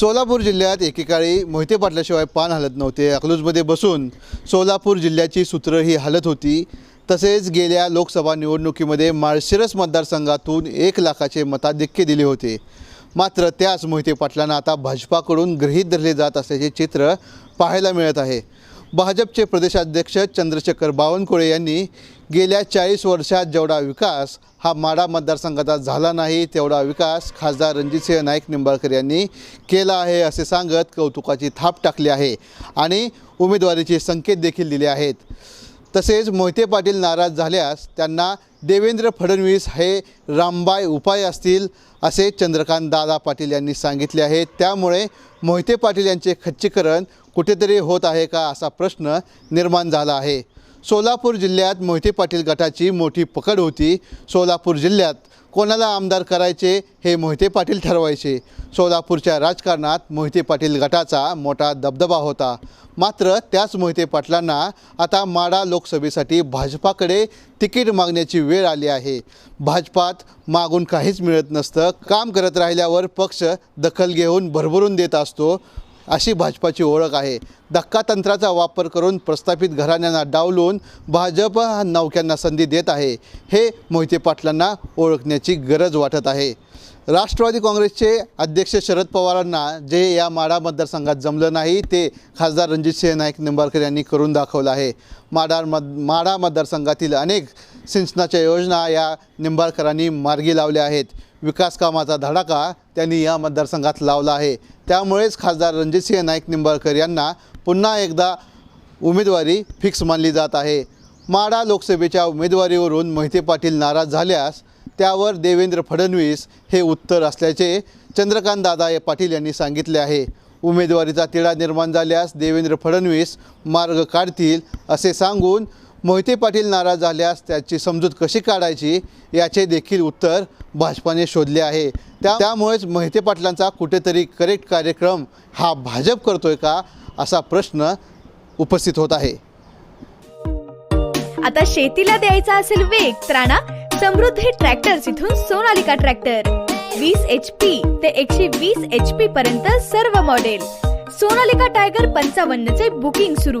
सोलापूर जिल्ह्यात एकेकाळी मोहिते पाटल्याशिवाय पान हलत नव्हते. अकलूजमध्ये बसून सोलापूर जिल्ह्याची सूत्रं ही हलत होती. तसेच गेल्या लोकसभा निवडणुकीमध्ये माळशिरस मतदारसंघातून एक लाखाचे मताधिक्य दिले होते. मात्र त्याच मोहिते पाटलांना आता भाजपाकडून गृहीत धरले जात असल्याचे चित्र पाहायला मिळत आहे. भाजपचे प्रदेशाध्यक्ष चंद्रशेखर बावनकुळे यांनी गेल्या चाळीस वर्षात जेवढा विकास हा माडा मतदारसंघाचा झाला नाही तेवढा विकास खासदार रणजितसिंह नाईक निंबाळकर यांनी केला आहे असे सांगत कौतुकाची थाप टाकली आहे आणि उमेदवारीचे संकेत देखील दिले आहेत. तसेच मोहिते पाटील नाराज झाल्यास त्यांना देवेंद्र फडणवीस हे रामबाय उपाय असतील असे चंद्रकांत दादा पाटील यांनी सांगितले आहे. त्यामुळे मोहिते पाटील यांचे खच्चीकरण कुठेतरी होत आहे का असा प्रश्न निर्माण झाला आहे. सोलापूर जिल्ह्यात मोहिते पाटील गटाची मोठी पकड होती. सोलापूर जिल्ह्यात कोणाला आमदार करायचे हे मोहिते पाटील ठरवायचे. सोलापूरच्या राजकारणात मोहिते पाटील गटाचा मोठा दबदबा होता. मात्र त्याच मोहिते पाटलांना आता माडा लोकसभेसाठी भाजपाकडे तिकीट मागण्याची वेळ आली आहे. भाजपात मागून काहीच मिळत नसतं. काम करत राहिल्यावर पक्ष दखल घेऊन भरभरून देत असतो. अशी भाजपाची ओळख आहे. धक्कातंत्राचा वापर करून प्रस्थापित घराण्यांना डावलून भाजप हा नौक्यांना संधी देत आहे. हे मोहिते पाटलांना ओळखण्याची गरज वाटत आहे. राष्ट्रवादी काँग्रेसचे अध्यक्ष शरद पवारांना जे या माडा मतदारसंघात जमलं नाही ते खासदार रणजितसिंह नाईक निंबाळकर यांनी करून दाखवलं आहे. माडा मद माडा मतदारसंघातील अनेक सिंचनाच्या योजना या निंबाळकरांनी मार्गी लावल्या आहेत. विकास कामाचा धडाका त्यांनी या मतदारसंघात लावला आहे. त्यामुळेच खासदार रणजितसिंह नाईक निंबाळकर यांना पुन्हा एकदा उमेदवारी फिक्स मानली जात आहे. माडा लोकसभेच्या उमेदवारीवरून मोहिते पाटील नाराज झाल्यास त्यावर देवेंद्र फडणवीस हे उत्तर असल्याचे चंद्रकांत दादा पाटील यांनी सांगितले आहे. उमेदवारीचा तिढा निर्माण झाल्यास देवेंद्र फडणवीस मार्ग काढतील असे सांगून मोहिते पाटील नाराज झाल्यास त्याची समजूत कशी काढायची याचे देखील उत्तर भाजपाने शोधले आहे. त्या त्यामुळेच मोहिते पाटलांचा कुठेतरी करेक्ट कार्यक्रम हा भाजप करतोय का असा प्रश्न उपस्थित होत आहे. आता शेतीला द्यायचा असेल वेग तर आणा समृद्धी ट्रॅक्टर्स इथून सोनालिका ट्रॅक्टर. वीस एच पी ते एकशे वीस एच पी पर्यंत सर्व मॉडेल सोनालिका टायगर पंचावन्न चे बुकिंग सुरू.